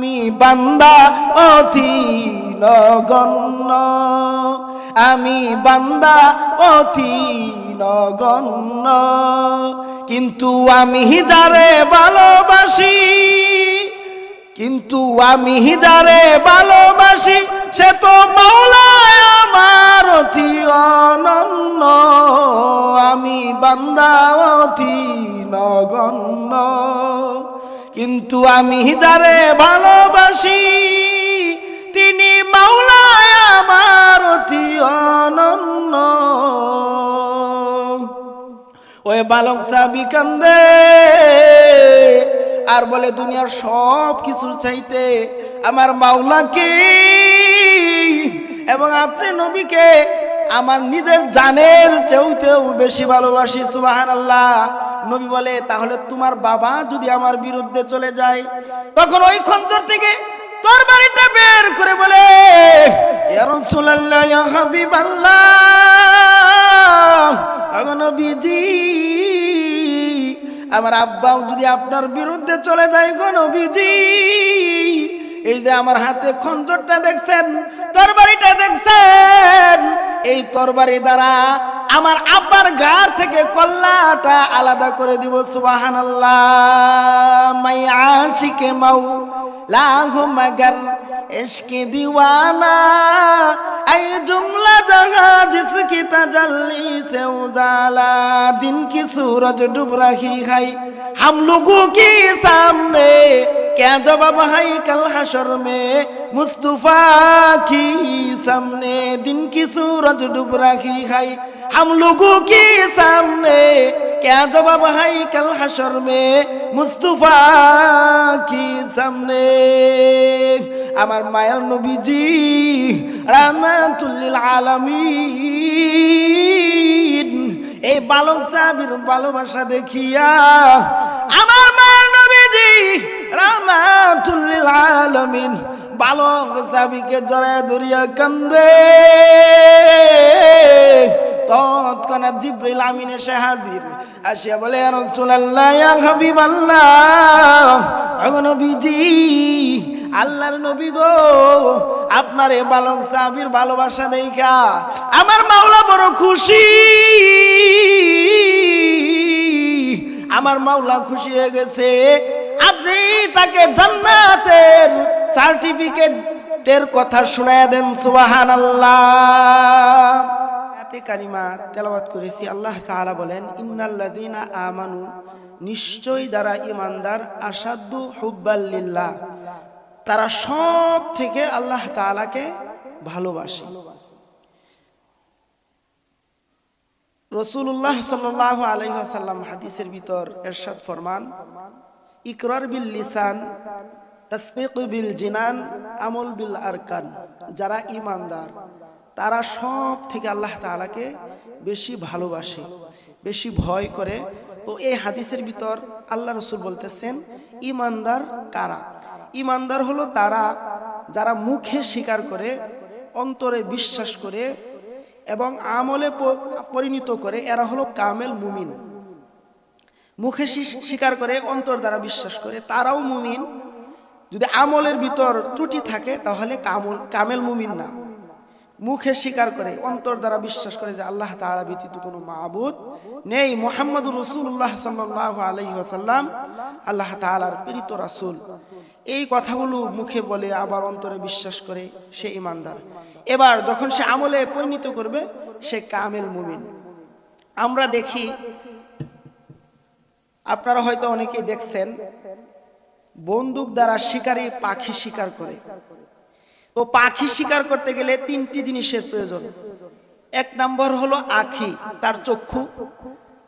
তুমি বান্দা অতি নগণ্য আমি বান্দা অতি নগণ্য কিন্তু আমি যারে ভালোবাসি, কিন্তু আমি যারে ভালোবাসি, সে তো মাওলায় আমার অতি অনন্য। আমি বান্দা অতি নগণ্য কিন্তু আমি যারে ভালোবাসি। তিনি মাওলায় আমার অতি অনন্য। ওই বালক সাবি কান্দে। আর বলে, দুনিয়ার সব কিছুর চাইতে আমার মাওলাকে এবং আপনি নবীকে আমার নিজের জানের চেউতেও বেশি ভালোবাসি সুবাহান আল্লাহ নবী বলে, তাহলে তোমার বাবা যদি আমার বিরুদ্ধে চলে যায়, তখন ওই খঞ্জর থেকে তোর বাড়িটা বের করে বলে আমার আব্বাও যদি আপনার বিরুদ্ধে চলে যায় গো নবীজি এই যে আমার হাতে খঞ্জরটা দেখছেন, তরবারিটা দেখছেন, এই তরবারি দ্বারা আমার আব্বার গার থেকে কল্লাটা আলাদা করে দিব সুবাহান আল্লাহ মাই আশিকে মাউ, লাহ মগর ইশকে দিওয়ানা এই जुमला जहां जिसकी तजल्ली से उजाला दिन की सूरज डूब रही है हम लोगों के सामने क्या जवाब है कल हशर में मुस्तफा की सामने दिन की सूरज डूब रही है हम लोगों के सामने क्या जवाब है कल हशर में मुस्तफा की सामने আমার মায়ের নবীজি রাহমাতুল্লিল আলামিন এই বালক সাহাবীর ভালোবাসা দেখিয়া আমার মায়ের নবীজি রাহমাতুল্লিল আলামিন বালক সাহাবীকে জড়ায় ধরিয়া কান্দে তৎক্ষণাৎ জিব্রাইল আমিন এসে হাজির। আসিয়া বলে রাসূলুল্লাহ, ইয়া হাবিবাল্লাহ ওগো নবীজি, আল্লাহর নবী গো, আপনার এ বালক সাহাবীর ভালোবাসা দেখা আমার মাওলা বড় খুশি। আমার মাওলা খুশি হয়ে গেছে। আপনি তাকে জান্নাতের সার্টিফিকেটের কথা শুনায় দেন, সুবহানাল্লাহ। আয়াতে কারিমা তেলাওয়াত করেছি। আল্লাহ তাআলা বলেন, ইন্নাল্লাযীনা আমানু, নিশ্চয়ই যারা ইমানদার আসাদু হুব্বাল্লিল্লাহ তারা সব থেকে আল্লাহ তাআলাকে ভালোবাসে। রসুল্লাহ সাল্লাহ আলহাসাল্লাম হাদিসের ভিতর এরশাদ ফরমান, ইকরার বিল লিসান, তসদিক বিল জিনান, আমল বিল আরকান। যারা ইমানদার তারা সব থেকে আল্লাহ তাআলাকে বেশি ভালোবাসে, বেশি ভয় করে। তো এই হাদিসের ভিতর আল্লাহ রসুল বলতেছেন ইমানদার কারা? ইমানদার হলো তারা যারা মুখে স্বীকার করে, অন্তরে বিশ্বাস করে এবং আমলে পরিণত করে, এরা হলো কামেল মুমিন। মুখে স্বী- স্বীকার করে, অন্তর দ্বারা বিশ্বাস করে, তারাও মুমিন। যদি আমলের ভিতর ত্রুটি থাকে, তাহলে কামল, কামেল মুমিন না। মুখে স্বীকার করে, অন্তর দ্বারা বিশ্বাস করে যে আল্লাহ তাআলা ব্যতীত কোনো মাবুদ নেই। মোহাম্মদ রসুল্লাহ সাল্লাহ আলহি আসাল্লাম আল্লাহ তাআলার প্রেরিত রাসুল। এই কথাগুলো মুখে বলে আবার অন্তরে বিশ্বাস করে সে ইমানদার এবার যখন সে আমলে পরিণত করবে, সে কামেল মুমিন। আমরা দেখি, আপনারা হয়তো অনেকেই দেখছেন, বন্দুক দ্বারা শিকারী পাখি শিকার করে। তো পাখি শিকার করতে গেলে তিনটি জিনিসের প্রয়োজন। এক নম্বর হলো আখি, তার চক্ষু।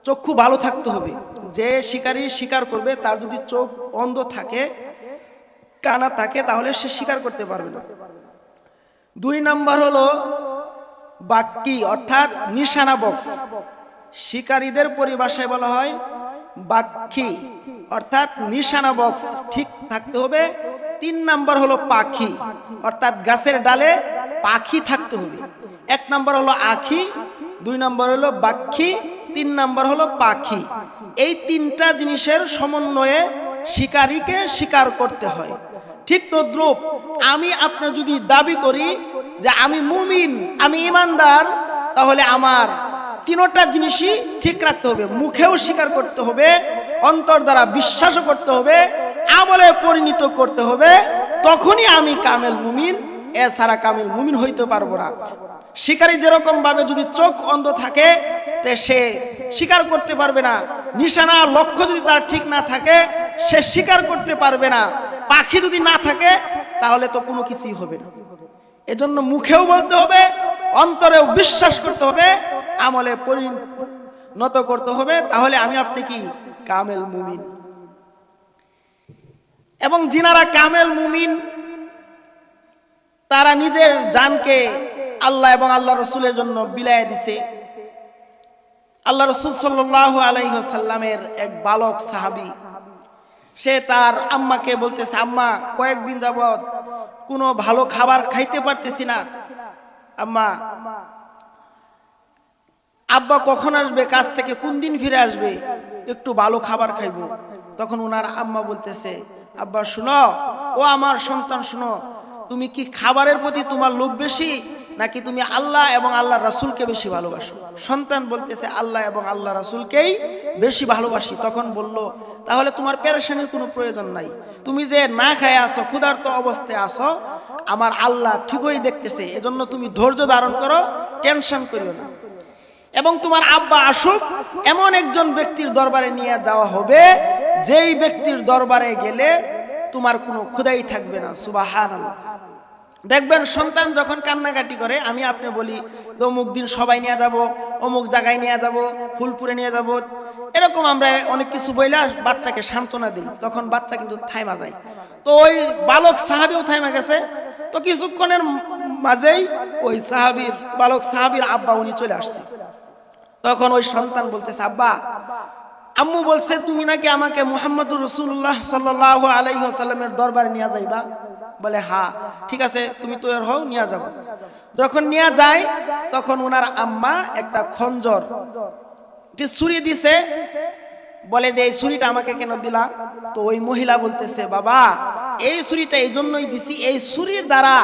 চক্ষু ভালো থাকতে হবে। যে শিকারী শিকার করবে, তার যদি চোখ অন্ধ থাকে, কানা থাকে, তাহলে সে শিকার করতে পারবে না। দুই নম্বর হলো বাক্কি, অর্থাৎ নিশানা বক্স। শিকারীদের পরিভাষায় বলা হয় বাক্কি, অর্থাৎ নিশানা বক্স। ঠিক থাকতে হবে তিন নাম্বার হলো পাখি। অর্থাৎ গাছের ডালে পাখি থাকতে হবে। এক নাম্বার হলো আখি, দুই নাম্বার হলো বাক্ষি তিন নাম্বার হলো পাখি। এই তিনটা জিনিসের সমন্বয়ে শিকারীকে শিকার করতে হয়। ঠিক তদ্রুপ আমি আপনি যদি দাবি করি যে আমি মুমিন, আমি ইমানদার, তাহলে আমার তিনোটা জিনিসই ঠিক রাখতে হবে। মুখেও স্বীকার করতে হবে, অন্তর দ্বারা বিশ্বাসও করতে হবে আমলে পরিণত করতে হবে, তখনই আমি কামেল মুমিন, এছাড়া কামেল মুমিন হইতে পারব না। শিকারী যেরকম ভাবে যদি চোখ অন্ধ থাকে, তে সে শিকার করতে পারবে না। নিশানা, লক্ষ্য যদি তার ঠিক না থাকে, সে শিকার করতে পারবে না। পাখি যদি না থাকে, তাহলে তো কোনো কিছুই হবে না। এজন্য মুখেও বলতে হবে, অন্তরেও বিশ্বাস করতে হবে, আমলে পরিণত করতে হবে। তাহলে আমি আপনি কি? কামেল মুমিন। এবং যিনারা কামেল মুমিন, তারা নিজের জানকে আল্লাহ এবং আল্লাহ রসুলের জন্য বিলায় দিছে। আল্লাহ রসুল সাল্লাহ আলাইসাল্লামের এক বালক সাহাবি, সে তার আম্মাকে বলতেছে, আম্মা, কয়েকদিন যাবৎ কোনো ভালো খাবার খাইতে পারতেছি না। আম্মা, আব্বা কখন আসবে, কাজ থেকে কোন দিন ফিরে আসবে? একটু ভালো খাবার খাইবো। তখন ওনার আম্মা বলতেছে আব্বা, শুনো। ও আমার সন্তান, শুনো। তুমি কি খাবারের প্রতি তোমার লোভ বেশি, নাকি তুমি আল্লাহ এবং আল্লাহ রাসুলকে বেশি ভালোবাসো? সন্তান বলতেছে, আল্লাহ এবং আল্লাহ রাসুলকেই বেশি ভালোবাসি। তখন বলল, তাহলে তোমার পেরেশানির কোনো প্রয়োজন নাই। তুমি যে না খায় আসো ক্ষুধার্ত অবস্থায় আসো আমার আল্লাহ ঠিকই দেখতেছে। এজন্য তুমি ধৈর্য ধারণ করো, টেনশন করিও না। এবং তোমার আব্বা আসুক, এমন একজন ব্যক্তির দরবারে নিয়ে যাওয়া হবে যেই ব্যক্তির দরবারে গেলে তোমার কোনো ক্ষুদাই থাকবে না সুবাহান দেখবেন সন্তান যখন কান্নাকাটি করে, আমি আপনি বলি যে অমুক দিন সবাই নিয়ে যাব, অমুক জায়গায় নিয়ে যাব, ফুলপুরে নিয়ে যাব। এরকম আমরা অনেক কিছু বইলে বাচ্চাকে সান্ত্বনা দিই। তখন বাচ্চা কিন্তু থাইমা যায়। তো ওই বালক সাহাবিও থাইমা গেছে। তো কিছুক্ষণের মাঝেই ওই সাহাবির, বালক সাহাবির আব্বা উনি চলে আসছে। তখন ওই সন্তান বলতেছে, আব্বা আম্মু বলছে, তুমি নাকি আমাকে মুহাম্মদুর রসুল্লাহ সাল্লাহ আলাইসাল্লামের দরবারে নিয়ে যাইবা? বলে, হা, ঠিক আছে, তুমি তৈরি হও, নিয়ে যাব। যখন নিয়ে যায়, তখন ওনার আম্মা একটা খঞ্জর ছুরি দিছে, বলে যে, এই ছুরিটা আমাকে কেন দিলা? তো ওই মহিলা বলতেছে, বাবা, এই ছুরিটা এই জন্যই দিছি, এই ছুরির দ্বারা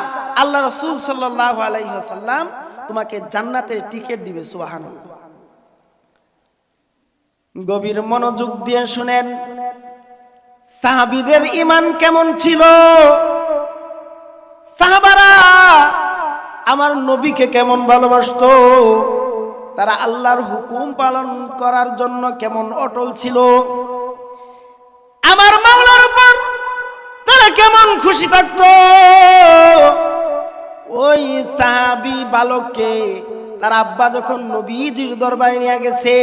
আল্লাহ রসুল সাল্লাহ আলাইসাল্লাম তোমাকে জান্নাতের টিকিট দিবে সুবাহান গভীর মনোযোগ দিয়ে শুনেন, সাহাবিদের ইমান কেমন ছিল? সাহাবারা আমার নবীকে কেমন ভালোবাসত? তারা আল্লাহর হুকুম পালন করার জন্য কেমন অটল ছিল? আমার মাওলার উপর তারা কেমন খুশি থাকত? ওই সাহাবি বালককে তার আব্বা যখন নবীজির দরবারে নিয়ে গেছে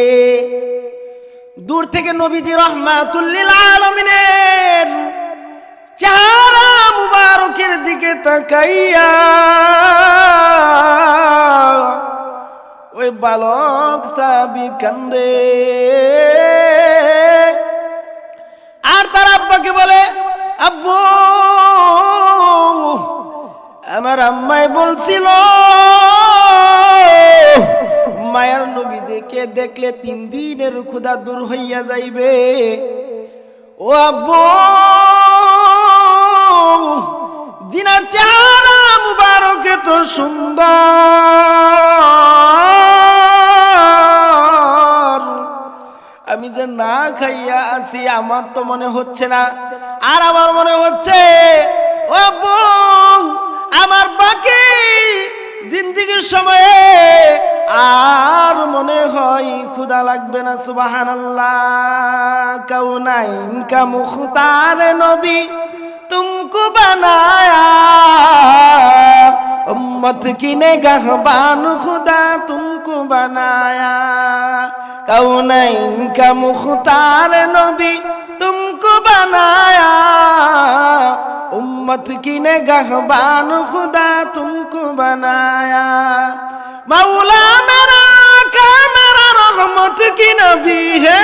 দূর থেকে নবীজি রহমাতুল্লিল আলমিনের চেহারা মুবারকের দিকে তাকাইয়া ওই বালক সাবি কান্দে। আর তার আব্বাকে বলে, আব্বু, আমার আম্মাই বলছিল, মায়ার নবীদেরকে দেখলে তিন দিনের ক্ষুদা দূর হইয়া যাইবে? ও আব্বু, জিনার চেহারা মুবারকে তো সুন্দর। আমি যে না খাইয়া আছি, আমার তো মনে হচ্ছে না। আর আমার মনে হচ্ছে, ও আব্বু, আমার বাকি জিন্দিগির সময়ে আর মনে হয় খুদা লাগবে না সুবাহান আল্লাহ নাই না ইনকা মুখতার নবী, তুমকু বানায়া। কিনে গাহবান খুদা তুমকু বানায়া। কেউ নাই, ইনকা মুখতার নবী, তুমকু বানায়া। উম্মত কিনে গাহবান খুদা তুমকু বানায়া। مولا میرا کا میرا رحمت کی نبی ہے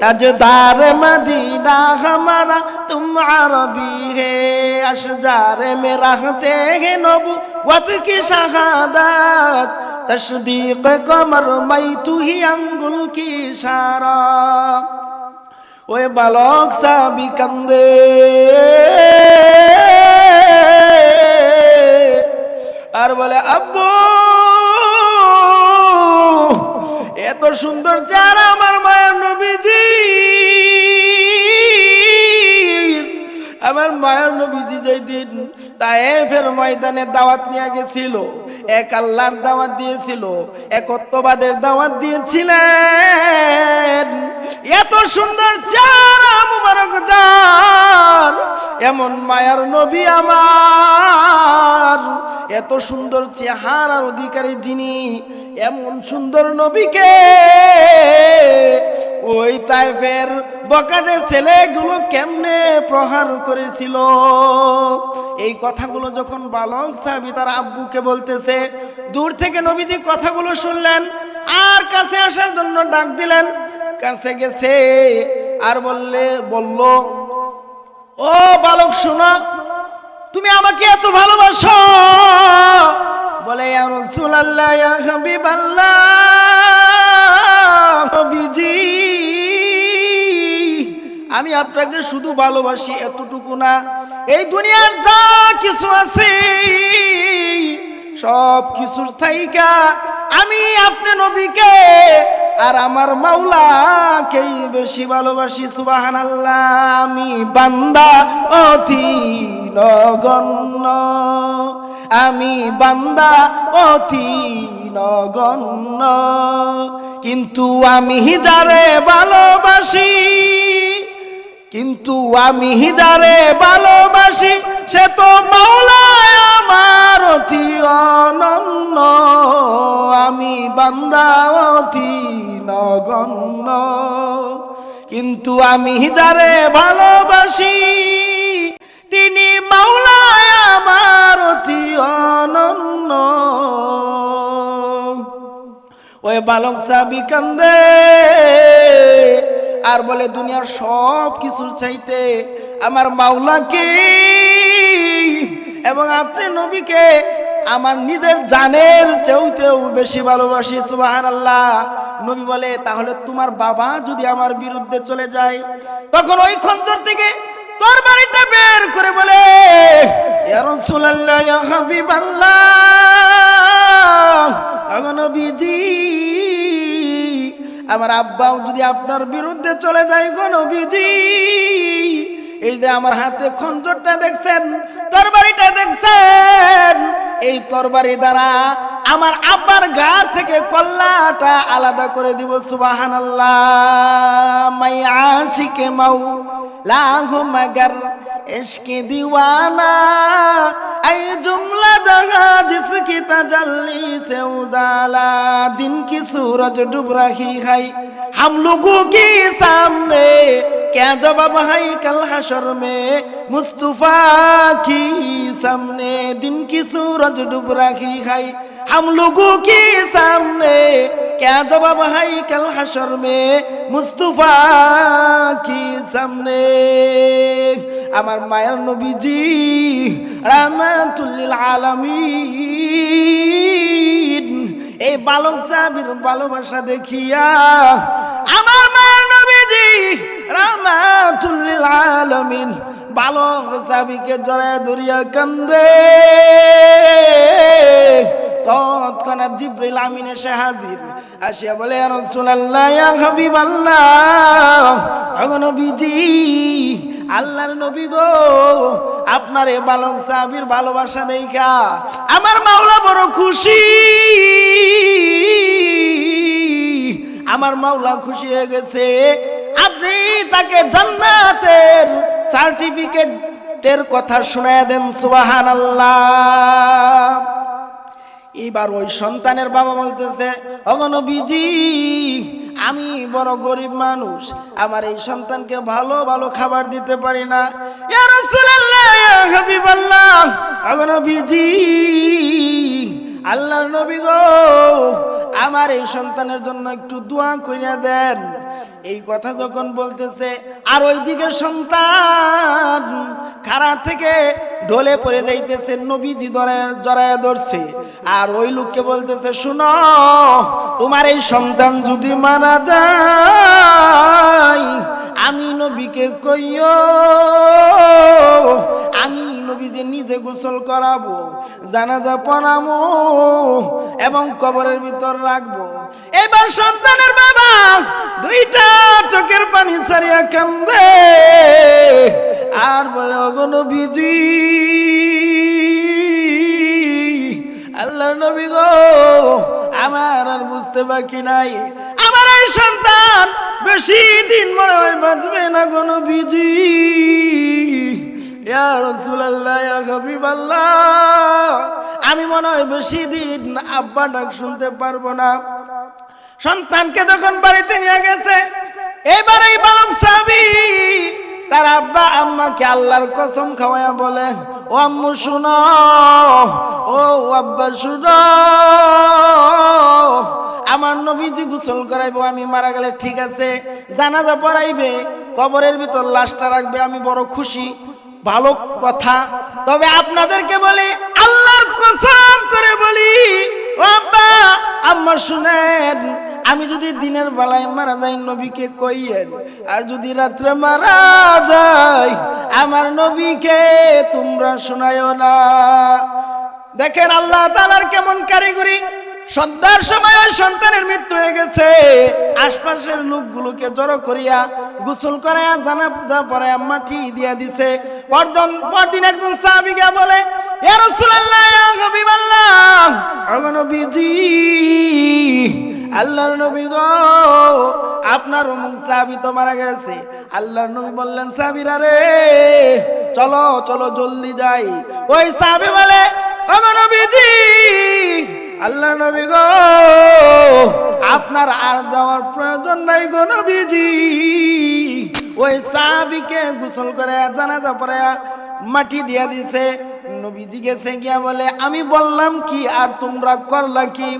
تجدار مدینہ ہمارا تم عربی ہے اشجار میں رہتے ہیں نبوت کی شہادت تشدیق کمر میں تو ہی انگل کی اشارہ ওই বালক সাবি কান্দে আর বলে আব্বু এত সুন্দর চার আমার মায়ের নবীজি। আমার মায়ের নবীজি যেই দিন তায়েফের ময়দানে দাওয়াত নিয়ে গেছিল, এক আল্লাহর দাওয়াত দিয়েছিল একত্ববাদের দাওয়াত দিয়েছিলেন। এত সুন্দর চারা মুবারক যার, এমন মায়ার নবী আমার। এত সুন্দর চেহারার অধিকারী যিনি, এমন সুন্দর নবীকে ওই তাইফের বকাটে ছেলেগুলো কেমনে প্রহার করেছিল? এই কথাগুলো যখন বালক সাহাবি তার আব্বুকে বলতেছে, দূর থেকে নবীজি কথাগুলো শুনলেন, আর কাছে আসার জন্য ডাক দিলেন। কাছে গেছে, আর বললে, বলল, ও বালক, শোনা, তুমি আমাকে এত ভালোবাসো? বলে, ইয়া রাসূলুল্লাহ, ইয়া হাবিবাল্লাহ। নবীজি আমি আপনাকে শুধু ভালোবাসি এতটুকু না। এই দুনিয়ার যা কিছু আছে, সব কিছুর থাইকা আমি আপনি নবীকে আর আমার মাওলাকেই বেশি ভালোবাসি সুবাহান আমি বান্দা অতি নগণ্য আমি বান্দা অতি নগণ্য কিন্তু আমি যারে ভালোবাসি, কিন্তু আমি যারে ভালোবাসি, সে তো মাওলায় আমার অতি অনন্য। আমি বান্দা অতি নগণ্য। কিন্তু আমি যারে ভালোবাসি ওই বালক সাবি কান্দে। আর বলে, দুনিয়ার সব কিছুর চাইতে আমার মাওলাকে এবং আপনি নবীকে আমার নিজের জানের চেউতেও বেশি ভালোবাসি সুবাহান আল্লাহ নবী বলে, তাহলে তোমার বাবা যদি আমার বিরুদ্ধে চলে যায়, তখন ওই খঞ্জর থেকে তোর বাড়িটা বের করে বলে, ইয়া রাসূলুল্লাহ, ইয়া হাবিবাল্লাহ। আগো নবীজি, আমার আব্বাও যদি আপনার বিরুদ্ধে চলে যায় গো নবীজি, এই যে আমার হাতে খঞ্জরটা দেখছেন, তরবারিটা দেখছেন, এই তরবারি দ্বারা আমার আব্বার গা থেকে কল্লাটা আলাদা করে দিব সুবাহান আল্লাহ মাই আশিকে মাউ লাহ মগর इश्क दीवाना ऐ जुमला जगह जिसकी तजल्ली से उजाला दिन की सूरज डूब रही है हम लोगों के सामने क्या जवाब है कल हशर में मुस्तफा की सामने दिन की सूरज डूब रही है हम लोगों के सामने क्या जवाब है कल हशर में मुस्तफा की सामने আমার মায়ের নবীজি, রাহমাতুল্লিল আলামিন। এই বালক সাহাবীর ভালোবাসা দেখিয়া আমার মায়ের নবীজি, রাহমাতুল্লিল আলামিন বালক সাহাবীকে জড়ায় ধরিয়া কান্দে। তৎক্ষণাৎ জিব্রিল আমিন এসে হাজির। আসিয়া বলে রাসূলুল্লাহ, ইয়া হাবিবাল্লাহ ওগো নবীজি, আল্লাহর নবী গো, আপনার এ বালক সাহাবীর ভালোবাসা দেখা আমার মাওলা বড় খুশি। আমার মাওলা খুশি হয়ে গেছে। আপনি তাকে জান্নাতের সার্টিফিকেটের কথা শোনায় দেন, সুবহানাল্লাহ। এবার ওই সন্তানের বাবা বলতেছে অগনবীজি আমি বড় গরিব মানুষ, আমার এই সন্তানকে ভালো ভালো খাবার দিতে পারি না। অগনবীজি আল্লাহর নবী গো, আমার এই সন্তানের জন্য একটু দোয়া কইরা দেন। এই কথা যখন বলতেছে, আর ওইদিকে সন্তান খাড়া থেকে ঢলে পড়ে যাইতেছে, নবীজি জড়ায় ধরছে। আর ওই লোককে বলতেছে, শুনো, তোমার এই সন্তান যদি মারা যায়, আমি নবীকে কইও, আমি নবী যে নিজে গোসল করাবো, জানাজা পড়াবো এবং কবরের ভিতর রাখব। এবার সন্তানের বাবা দুইটা চোখের পানি ছাড়িয়া কান্দে। আর বলে অগণ বিজি আল্লাহ নবী গো, আমার আর বুঝতে বাকি নাই। আমার এই সন্তান বেশি দিন মনে হয় বাঁচবে না কোনো বিজি আমি মনে হয় বেশি দিন আব্বা ডাক শুনতে পারব না। সন্তানকে যখন বাড়িতে নিয়ে গেছে, এবার এই বালক সাবি তার আব্বা আম্মাকে আল্লাহর কসম খাওয়ায়া বলে, ও আম্মু, শুনো, ও আব্বা, শুনো, আমার নবীজি গোসল করাইবো, আমি মারা গেলে ঠিক আছে, জানাজা পড়াইবে, কবরের ভিতর লাশটা রাখবে, আমি বড় খুশি। ভালো কথা। তবে আপনাদেরকে বলি, আল্লাহর কসম করে বলি ও আব্বা, আম্মা শুনেন, আমি যদি দিনের বেলায় মারা যাই নবীকে কইয়েন, আর যদি রাত্রে মারা যাই, আমার নবীকে তোমরা শোনায়ও না। দেখেন আল্লাহ তালার কেমন কারিগরি। সন্ধ্যার সময় সন্তানের মৃত্যু হয়ে গেছে। আশপাশের লোকগুলোকে জড়ো করিয়া গোসল করাইয়া জানা যা পরে মাটি দিয়া দিছে। পরজন পরদিন একজন সাহাবিকা বলে ইয়া রাসূলুল্লাহ ওগো নবীজি, আল্লাহর নবী গো, আপনার অমুক সাহাবি তো মারা গেছে। আল্লাহর নবী বললেন, সাহাবিরা রে, চলো চলো, জলদি যাই। ওই সাহাবি বলে ওগো নবীজি আল্লাহ নবী গো, আপনার আর যাওয়ার প্রয়োজন নাই গো নবীজি। ওই সাহাবিকে গোসল করে জানাজা পরে মাটি দিয়া দিছে। নবীজি গেছে গিয়া বলে, আমি বললাম কি, আর তোমরা করলা কি?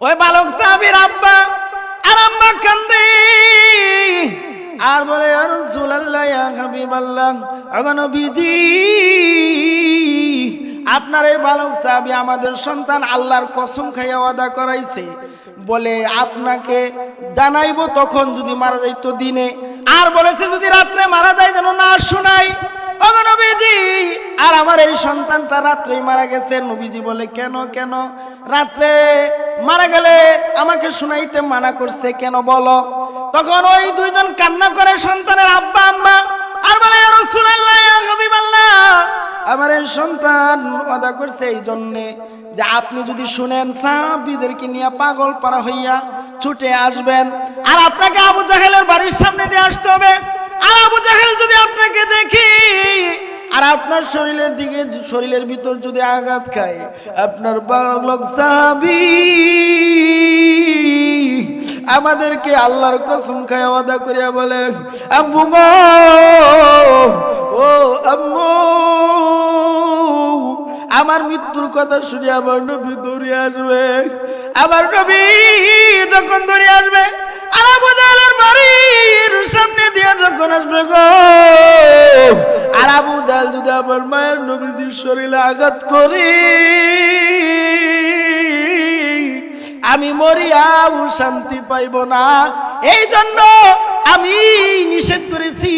ওই বালক সাহাবির আব্বা, আর আম্মা কান্দে। আর বলে, আর রাসূলুল্লাহ ইয়া হাবিবাল্লাহ। অগণ বিজি আপনার এই বালক সাহাবি আমাদের সন্তান আল্লাহর কসম খাইয়া ওয়াদা করাইছে। বলে, আপনাকে জানাইবো তখন যদি মারা যাইতো দিনে। আর বলেছে, যদি রাত্রে মারা যায় যেন না শোনাই। আর আমার এই সন্তানটা রাত্রেই মারা গেছে। নবীজি বলে, কেন কেন? রাত্রে মারা গেলে আমাকে শুনাইতে মানা করছে কেন বলো? তখন ওই দুইজন কান্না করে সন্তানের আব্বা, আম্মা, আর বলে হাবিবাল্লাহ আমার এই সন্তান অদা করছে এই জন্যে যে আপনি যদি শুনেন, সাহাবিদেরকে নিয়ে পাগল পারা হইয়া ছুটে আসবেন। আর আপনাকে আবু জাহেলের বাড়ির সামনে দিয়ে আসতে হবে। আর আবু জাহেল যদি আপনাকে দেখি, আর আপনার শরীরের দিকে, শরীরের ভিতর যদি আঘাত খায়, আপনার বালক সাহাবি আমাদেরকে আল্লাহর কসম খায় ওয়াদা করিয়া বলে, আব্বু ও আম্মু, আমার মৃত্যুর কথা শুনে আমার নবী দৌড়ে আসবে। আমার নবী যখন দৌড়ে আসবে আর আবু জাহেলের বাড়ির সামনে দিয়ে যখন আসবে গো, আর যদি আমার মায়ের নবীজির শরীরে আঘাত করি আমি মরিয়াও শান্তি পাইব না। এই জন্য আমি নিষেধ করেছি।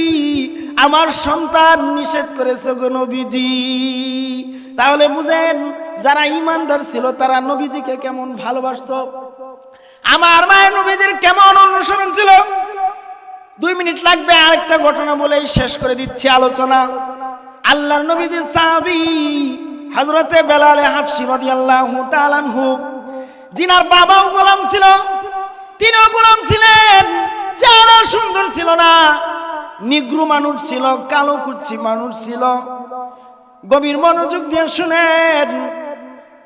আমার সন্তান নিষেধ করেছে গো নবীজি। তাহলে বুঝেন, যারা ইমানদার ছিল, তারা নবীজিকে কেমন ভালোবাসত? আমার মায়ের নবীদের কেমন অনুসরণ ছিল? দুই মিনিট লাগবে, আরেকটা ঘটনা বলেই শেষ করে দিচ্ছি আলোচনা। আল্লাহর নবীজির সাহাবি হজরতে বেলালে হাফসি রাদিয়াল্লাহু তাআলাহু জিনার বাবাও গোলাম ছিল, তিনিও গোলাম ছিলেন, চেহারা সুন্দর ছিল না। নিগ্রু মানুষ ছিল, কালো কুচ্ছি মানুষ ছিল। গভীর মনোযোগ দিয়ে শুনেন,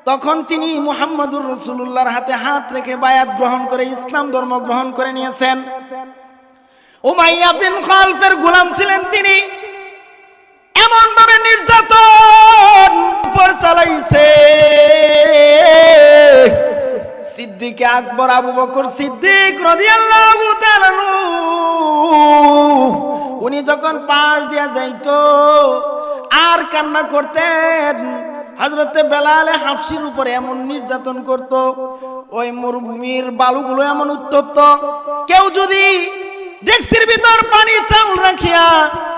তখন তিনি মুহাম্মদুর রসুল্লাহর হাতে হাত রেখে বায়াত গ্রহণ করে, ইসলাম ধর্ম গ্রহণ করে নিয়েছেন। বিন খালফের গোলাম ছিলেন তিনি। এমন ভাবে নির্যাতন চালাইছে। সিদ্দিকে আকবর, আবু বকর সিদ্দিক উনি যখন পাশ দিয়া যাইতো, আর কান্না করতেন। হজরতে বেলালে হাফসির উপর এমন নির্যাতন করত, ওই মরুভূমির বালুগুলো এমন উত্তপ্ত। কেউ যদি ডেক্সির ভিতর পানি চাউল রাখিয়া,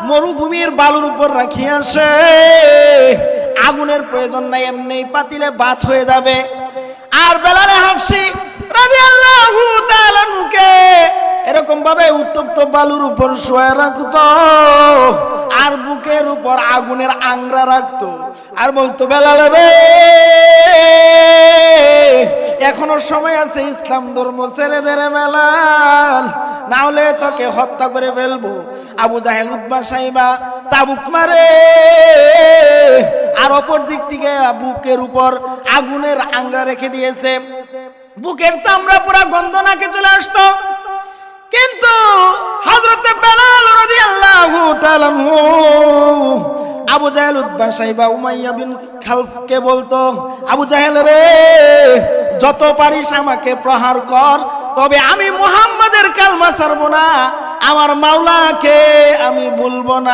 মরুভূমির বালুর উপর রাখিয়া সে আগুনের প্রয়োজন নাই, এমনি পাতিলে বাত হয়ে যাবে। আর বেলালে হাফসি রাদিয়াল্লাহু তাআলা নুকে এরকম ভাবে উত্তপ্ত বালুর উপর শোয়া রাখতো, আর বুকের উপর আগুনের আংরা রাখতো। আর বলতো, বেলাল রে, এখনও সময় আছে ইসলাম ধর্ম ছেড়ে দে রে বেলাল, না হলে তোকে হত্যা করে ফেলব। আবু জাহেল উদ্বা সাইবা চাবুক মারে আর অপর দিক থেকে বুকের উপর আগুনের আংরা রেখে দিয়েছে। বুকের চামড়া পুরা গন্ধ নাকে চলে আসতো। কিন্তু হযরতে বেলাল রাদিয়াল্লাহু তাআলা আবু জাহেল উদ্বা সাইবা উমাইয়া বিন খালফকে বলতো, আবু জাহেল রে, যত পারিস আমাকে প্রহার কর, তবে আমি মুহাম্মাদের কালমা ছাড়ব না। আমার মাওলাকে আমি বলব না।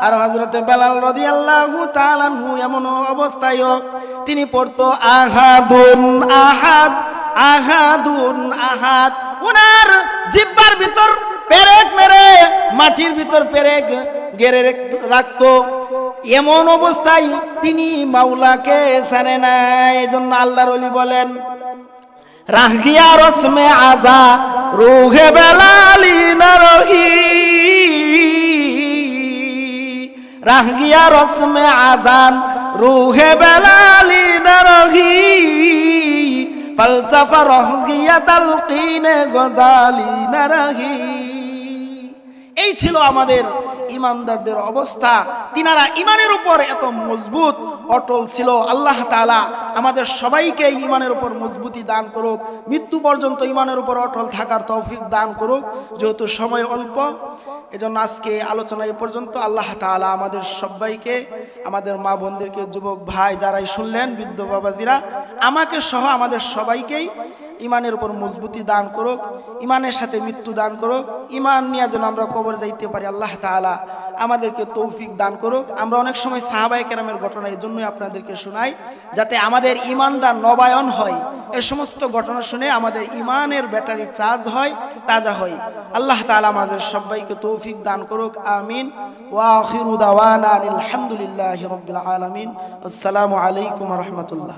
আর হযরতে বেলাল রাদিয়াল্লাহু তাআলা এমন অবস্থায় তিনি পড়তো, আহাদুন, আহাদ আহাদুন, আহাদ। ওনার জিব্বার ভিতর পেরেক মেরে, মাটির ভিতর পেরেক গেড়ে রেখ- রাখতো। এমন অবস্থায় তিনি মাওলাকে ছাড়ে না। এই জন্য আল্লাহর বলেন রাহিয়া রসমে আজা রুহে বেলালি না রহি রাহিয়া রসমে আজান রুহে বেলালি না রহি ফলসফা রহিয়া তালকিনে গজালি না রহি এই ছিল আমাদের ইমানদারদের অবস্থা, তিনারা ইমানের উপর এত মজবুত, অটল ছিল। আল্লাহ তাআলা আমাদের সবাইকে ইমানের উপর মজবুতি দান করুক, মৃত্যু পর্যন্ত ইমানের উপর অটল থাকার তৌফিক দান করুক। যেহেতু সময় অল্প, এজন্য আজকে আলোচনা এ পর্যন্ত আল্লাহ তাআলা আমাদের সবাইকে, আমাদের মা বোনদেরকে, যুবক ভাই যারাই শুনলেন, বৃদ্ধ বাবাজিরা, আমাকে সহ আমাদের সবাইকেই ইমানের উপর মজবুতি দান করুক, ইমানের সাথে মৃত্যু দান করুক, ইমান নিয়ে যেন আমরা কবর যাইতে পারি, আল্লাহ তাআলা আমাদেরকে তৌফিক দান করুক। আমরা অনেক সময় সাহাবাই কেরামের ঘটনা এই জন্যই আপনাদেরকে শোনাই, যাতে আমাদের ইমানটা নবায়ন হয়। এ সমস্ত ঘটনা শুনে আমাদের ইমানের ব্যাটারি চার্জ হয়, তাজা হয়। আল্লাহ তাআলা আমাদের সবাইকে তৌফিক দান করুক, আমিন। ওয়া আখিরু দাওয়ানা আলহামদুলিল্লাহি আলামিন। আসসালামু আলাইকুম রাহমাতুল্লাহ।